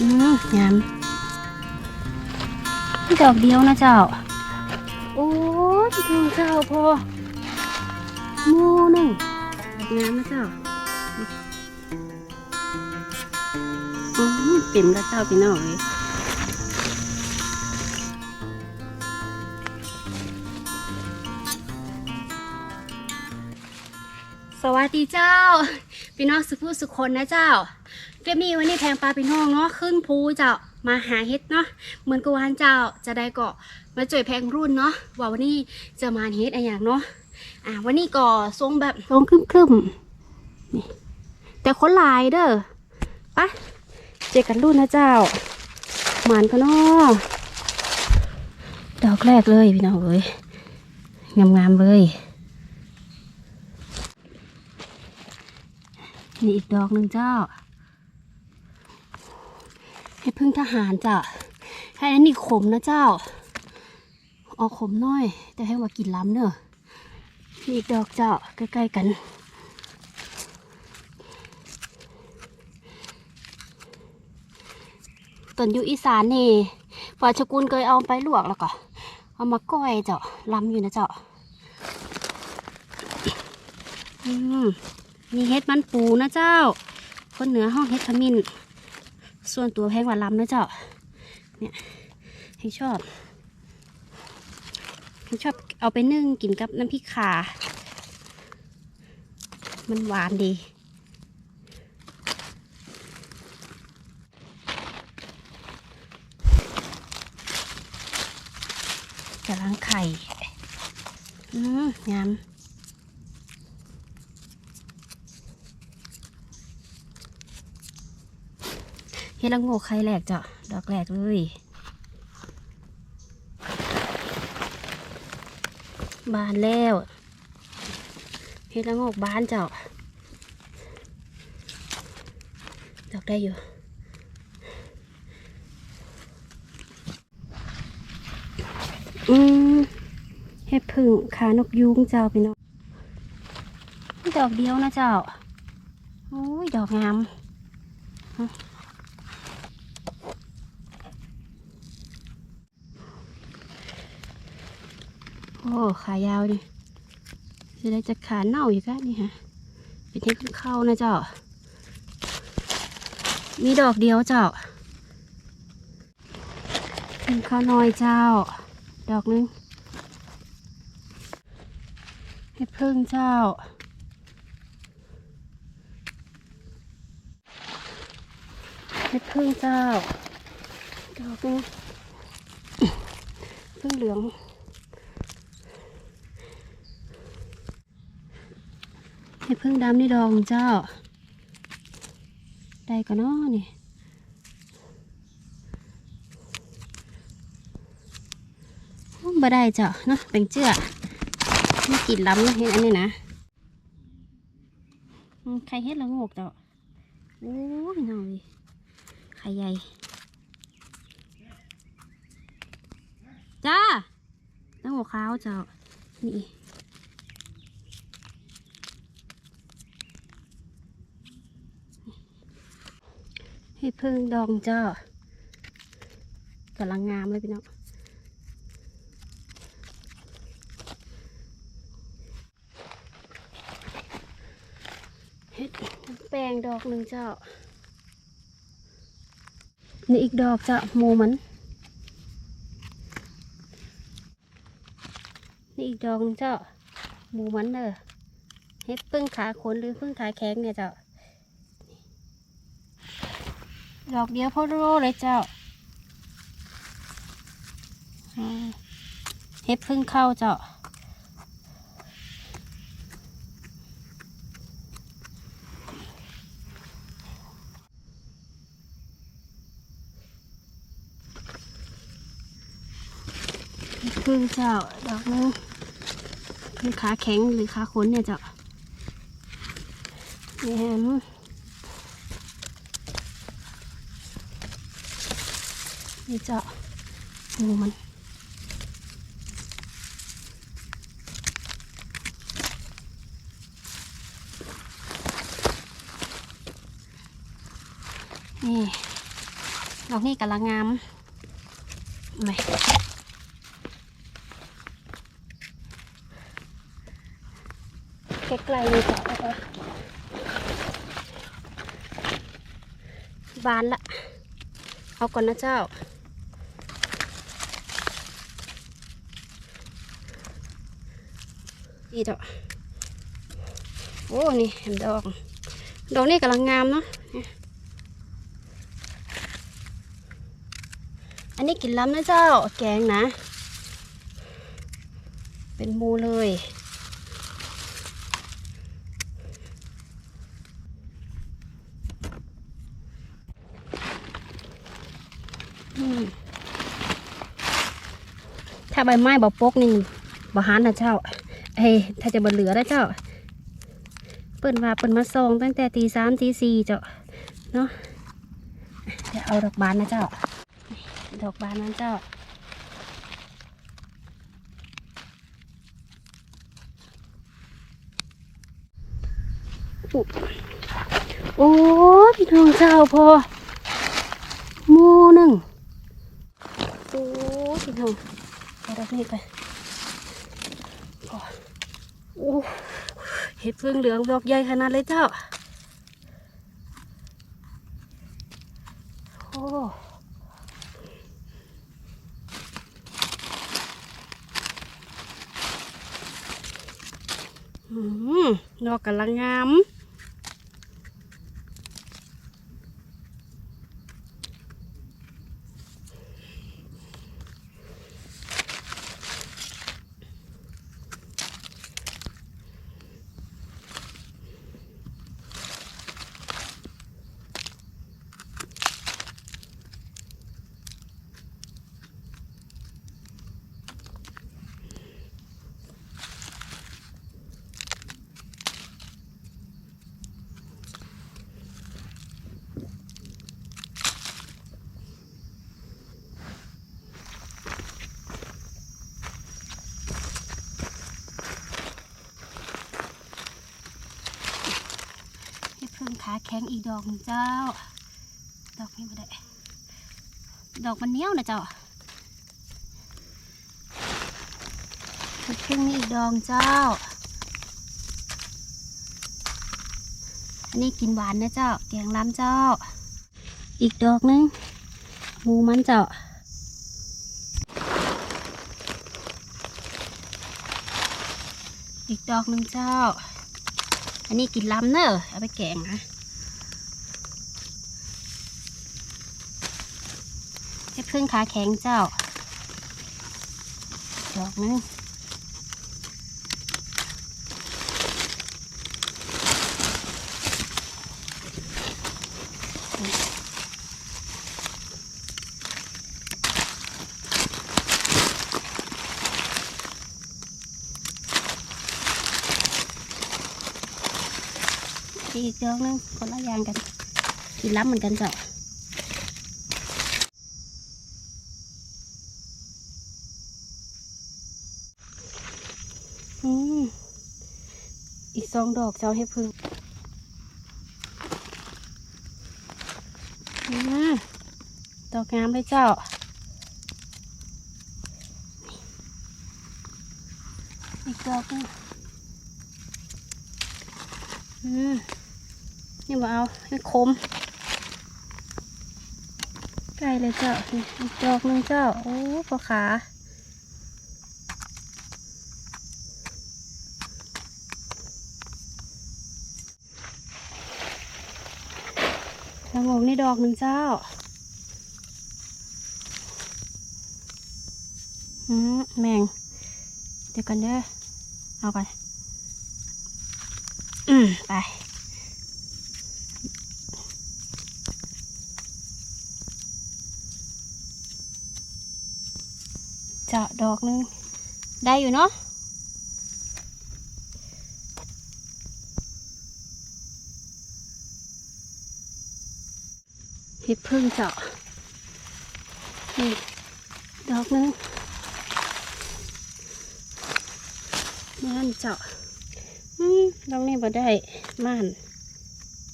อืมงามนี่ดอกเดียวนะเจ้า โอ้ยพี่ถึงเจ้าพอโม่หนึ่งงามนะเจ้าอืมปิ่มแล้วเจ้าพี่น้องเลยสวัสดีเจ้า พี่น้องสุภูสุคนนะเจ้า เรียบมีวันนี้แพงปลาพี่น้องเนาะขึ้นภูเจ้ามาหาเฮ็ดเนาะเหมือนกวานเจ้าจะได้เก็มาจ่วยแพงรุ่นเนาะว่าวันนี้จะมาเฮ็ดอะไรอย่างเนาะอ่าวันนี้ก็ทรงแบบทรงครึมนี่แต่คนลายเด้อไปเจอกันรุ่นนะเจ้าหมานก็เนาะดอกแรกเลยพี่น้องเอ้ยงามๆเลยนี่อีกดอกหนึ่งเจ้า ให้พึ่งทหารจ้ะให้อันนี้ขมนะเจ้าออกขมน้อย แต่ให้ว่ากินล้ำเนอะนี่อีกดอกเจ้าใกล้ๆกันตอนอยู่อีสานนี่ปาชกุลเคยเอาไปลวกแล้วก็ เอามาก้อยเจ้าล้ำอยู่นะเจ้าอืมนี่เฮ็ดมันปูนะเจ้า คนเหนือห้องเฮ็ดขมิ้น ส่วนตัวแพงกว่าลำนะเจ้า เนี่ยให้ชอบให้ชอบเอาไปนึ่งกินกับน้ำพริกขามันหวานดีกำลังไข่ อืมงาม เฮ็ ดละโงกไข่แหลกจ้ะดอกแหลกเลยบานแล้วเฮ็ดละงกบานเจ้าดอกได้อยู่อืมเฮ็ดพึ่งขานกยุงเจ้าพี่น้องดอกเดียวนะเจ้าโอ้ยดอกงาม โอ้ขายาวดิจะได้จะขาเน่าอยู่กันนี่ฮะเป็นเทคนิคเข้านะเจ้า มีดอกเดียวเจ้าเป็นข้าวน้อยเจ้า ดอกหนึงให้พึ่งเจ้าให้พึ่งเจ้าดอกนึงพึ่งเหลือง ให้พึ่งดำนี่ดองเจ้า ได้ก็นอนี่บ่ได้เจ้าเนาะเป็นเจือไม่กินล้ำเห็นอันนี้นะอืมไข่เฮ็ดละโงกเจ้าโอ้ยน้อยไข่ใหญ่จ้าละงกขาวเจ้านี่ ให้พึ่งดองเจ้ากำลังงามเลยพี่น้องเฮ็ดแปลงดอกหนึ่งเจ้า นี่อีกดอกเจ้าหมูมันนี่อีกดอกหนึ่งเจ้าหมูมันเด้อเฮ็ดพึ่งขาขนหรือพึ่งขาแข็งเนี่ยเจ้า ดอกเดียวพ่อโรเลยเจ้าเฮ็ดพึ่งเข้าเจ้าเพึ่งเจ้าดอกนึงพึ่งขาแข็งหรือขาขนเนี่ยเจ้าแหม นี่เจ้างูมันนี่ดอกนี้กำลังงามไหมใกล้ๆนี่จ้ะเอาเอาบานละ เอาก่อนนะเจ้า อีดอกโอ้นี่เห็นดอกดอกนี่กำลังงามเนาะอันนี้กินล้ำนะเจ้าแกงนะ เป็นมูเลยถ้าใบไม้บ่ปกนี่บ่หานนะเจ้า เฮ้ยถ้าจะบ่เหลือนะเจ้า เปิ่นว่าเปิ่นมาส่งตั้งแต่ตีสามตีสี่เจ้าเนาะเดี๋ยวเอาดอกบานนะเจ้า ดอกบานนะเจ้าโอ้พี่น้องเจ้าพอหมูหนึ่งโอ้พี่น้องเอาดอกนี้ไป เห็ดพึ่งเหลืองดอกใหญ่ขนาดเลยเจ้า โอ้อืมดอกกำลังงาม แข็งอีกดอกเจ้า ดอกนี้ไม่ได้ ดอกมันเนี้ยวนะเจ้าให้เพิ่งนี่อีกดอกเจ้า อันนี้กินหวานนะเจ้า แกงล้ำเจ้า อีกดอกหนึงหมูมันเจ้าอีกดอกหนึ่งเจ้า อันนี้กินล้ำเนอะเอาไปแกงนะ เฮ็ดพึ่งขาแข็งเจ้า ดอกหนึงอีกดอกหนึงคนละอย่างกันกินล้ำเหมือนกันเจ้า อืม อีกสองดอกเจ้าให้พึ่งอืมดอกงามเลยเจ้า อีกดอกนึงอืมนี่มาเอาให้คมใกล้เลยเจ้า อีกดอกนึงเจ้า โอ้ปอขา ละงงนี่ดอกหนึ่งเจ้าอืมแมง เดี๋ยวกันเด้อ เอาก่อน อืม ไป เจาะดอกหนึง ได้อยู่เนาะ เห็ดพึ่งเจาะนี่ดอกนึงม่านเจาะอืมดอกนี้บ่ได้ม่าน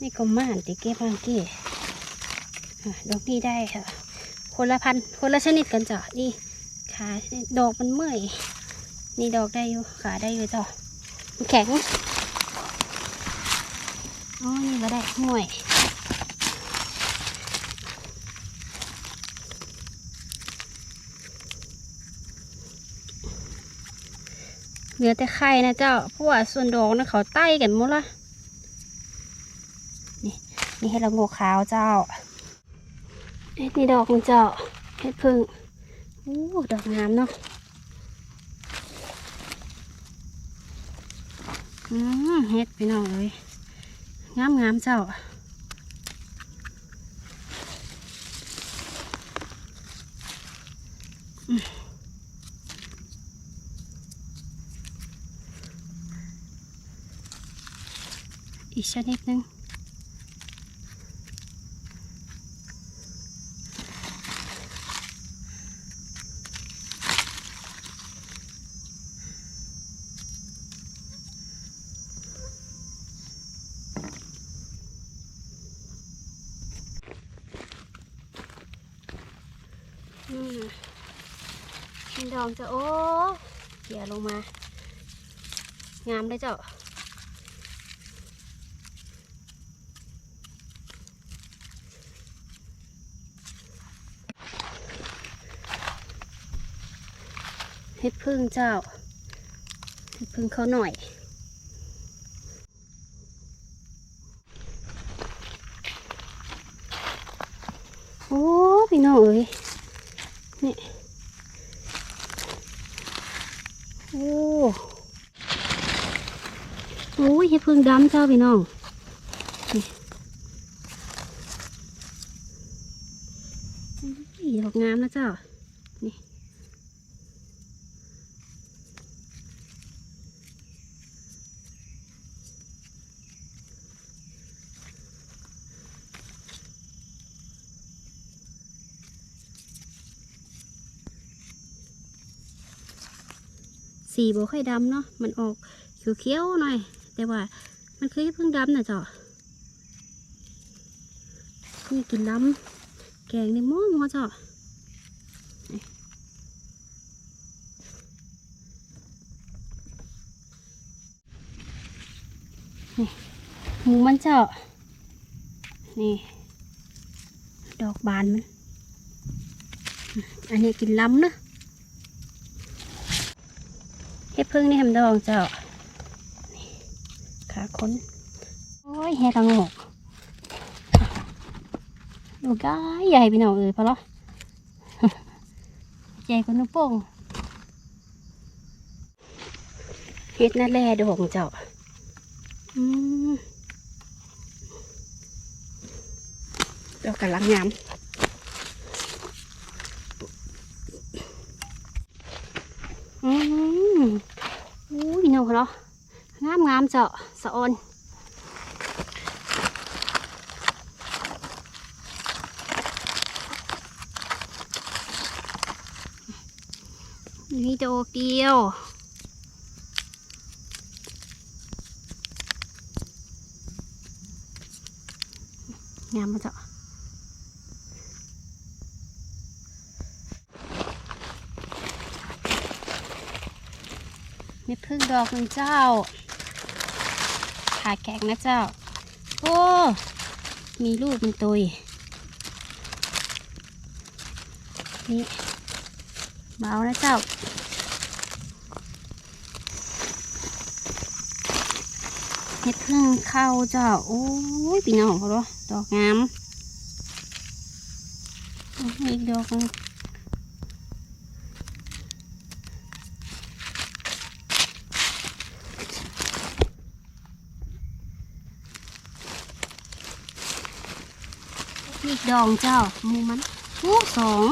นี่ก็ม่านติเก็บม่านเก้ดอกนี้ได้ค่ะ คนละพันคนละชนิดกันเจ้ะนี่ขาดอกมันเมื่อย นี่ดอกได้อยู่ขาได้อยู่เจ้ะแข็งอ๋อนี่ก็ได้ห่วย เหลือแต่ไข่นะเจ้าเพราะว่าส่วนดอกนะเขาใต้กันหมดละนี่นี่ให้เราโงกขาวเจ้าเอ็ดนี่ดอกของเจ้าเห็ดพึ่งโอ้ดอกงามเนาะอืมเห็ดพี่น้องเลยงามงามเจ้า อีกชนิดนึงอืมมีดอกจะโอ้เกี่ยลงมา งามเลยเจ้า เฮ็ดพึ่งเจ้าเฮ็ดพึ่งเขาหน่อย โอ้พี่น้องเอ้ยนี่โอ้โอ้ยเฮ็ดพึ่งดำเจ้าพี่น้องนี่ดอกงามนะเจ้า นี่ สีบ่ค่อยดำเนาะมันออกเขียวๆหน่อย แต่ว่ามันคือเพิ่งดำนะจ๊ะนี่กินล้ำแกงในหม้อหม้อจ้ะนี่หมูมันเจ้านี่ ดอกบานมัน อันนี้กินล้ำเนาะ เฮ็ด พึ่งนี่แฮมดองเจ้าขาคนโอ้ยเฮ็ดละโงกดูก้ายใหญ่พี่น้องเอ้ยพอละใหญ่กว่านิ้วโป้งเฮ็ดนั่นแหละดอกเจ้าอืมดอกกำลังงามอืม อู้พี่น้องามงามเจ้าสะออนนี่ดอกเดียวงามมาเจานี่พึ่ง ดอกหนึ่งเจ้าขาแข็งนะเจ้า โอ้ มีลูกมันตุยนี่เบานะเจ้าเห็ดพึ่งเข้าเจ้า โอ้ยปีน้องเขาเนาะดอกงามอีกดอกนึง ดองเจ้ามูมันโอ้สอง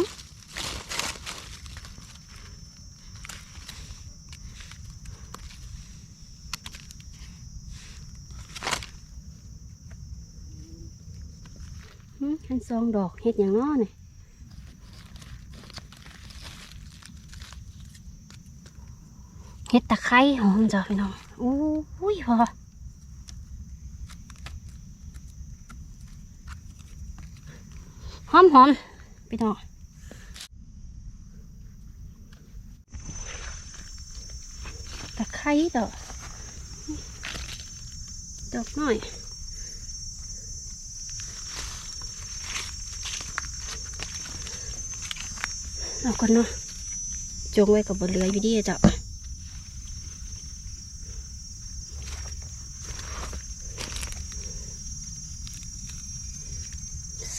หึอันสองดอกเห็ดอย่างน้อเนี่ยเห็ดตะไคร้หอมจ้ะพี่น้องโอ้ยพอ อมหอมไปต่อตะไคร้ดอกดอกหน่อยเอาก่อนเนาะจงไว้กับบนเรืออยู่ดีจ้ะ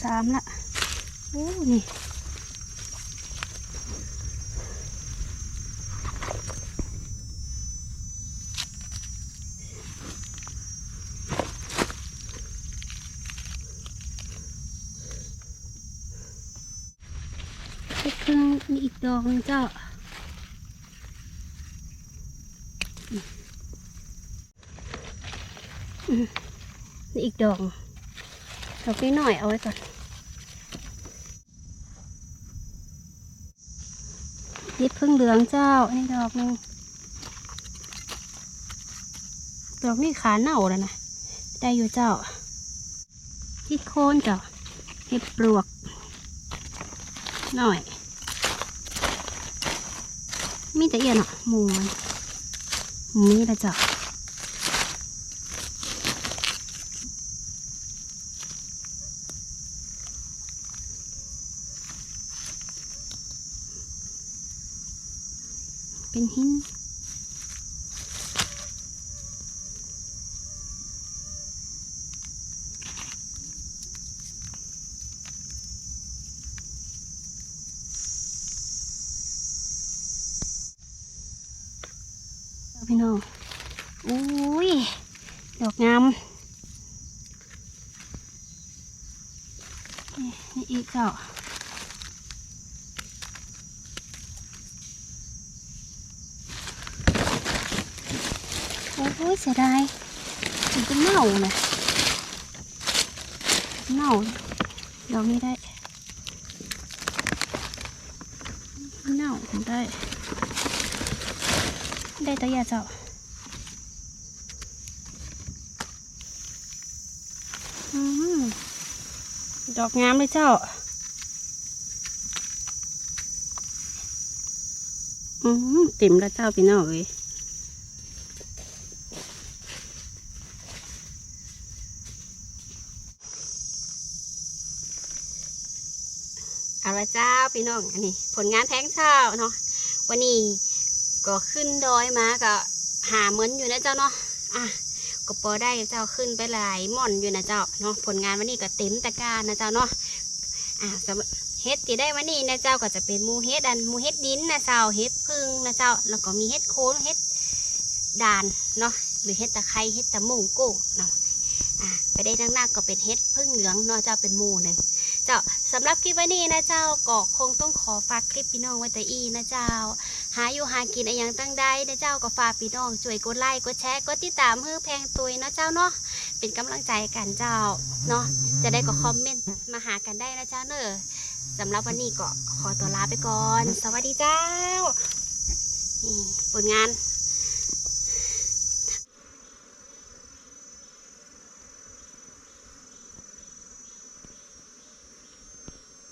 สามละ โอ้นี่ครึ่งนี่อีกดอกนึงเจ้าอืมอืมนี่อีกดอกดอกนี้หน่อยเอาไว้ก่อน ยิบพึ่งเหลืองเจ้านี่ดอกหนึงดอกนี้ขาเน่าแล้วนะ ได้อยู่เจ้าที่โคนเจ้าเห็ดปลวก หน่อย มีแต่เอียนอะหมูมันหมูนี่ละจ้า เป็นหินพี่น้อง อุ้ย ดอกงาม นี่นี่อีกเจ้า โอ้ยเสียดายมันจะเน่านะเน่าดอกนี้ได้ เน่าได้ ได้แตัวยาเจ้าอืมดอกงามเลยเจ้าอืมเต็มแล้วเจ้าพี่น้องเอ้ยเอา ละเจ้าพี่น้องอันนี้ ผลงานแพงเช้าเนาะวันนี้ก็ขึ้นดอยมาก็หาเหมือนอยู่นะเจ้าเนาะอะก็พอได้เจ้าขึ้นไปหลายหม่อนอยู่นะเจ้าเนาะผลงานวันนี้ก็เต็มตะกร้ารนะเจ้าเนาะอะสำเฮ็ดที่ได้วันนี้นะเจ้าก็จะเป็นมูเฮ็ดอันมูเฮ็ดดินนะเจ้าเฮ็ดพึ่งนะเจ้า แล้วก็มีเฮ็ดโคนเฮ็ดด่านเนาะหรือเฮ็ดตะไคร้เฮ็ดตะมุงโก้เนาะอะไปได้ทั้งหน้าก็เป็นเฮ็ดพึ่งเหลืองเนาะเจ้าเป็นมูหนึ่ง เจ้าสำหรับคลิปวันนี้นะเจ้าก็คงต้องขอฝากคลิปพี่น้องไว้แต่อีนะเจ้า หาอยู่หากินอะไรย่างตั้งได้นะเจ้าก็ฝากพี่น้องช่วยกดไลค์กดแชร์กดติดตามเพื่อแพงตุยนะเจ้าเนาะเป็นกำลังใจกันเจ้าเนาะจะได้ก็คอมเมนต์มาหากันได้นะเจ้าเนอะสำหรับวันนี้ก็ขอตัวลาไปก่อน สวัสดีเจ้านี่ผลงาน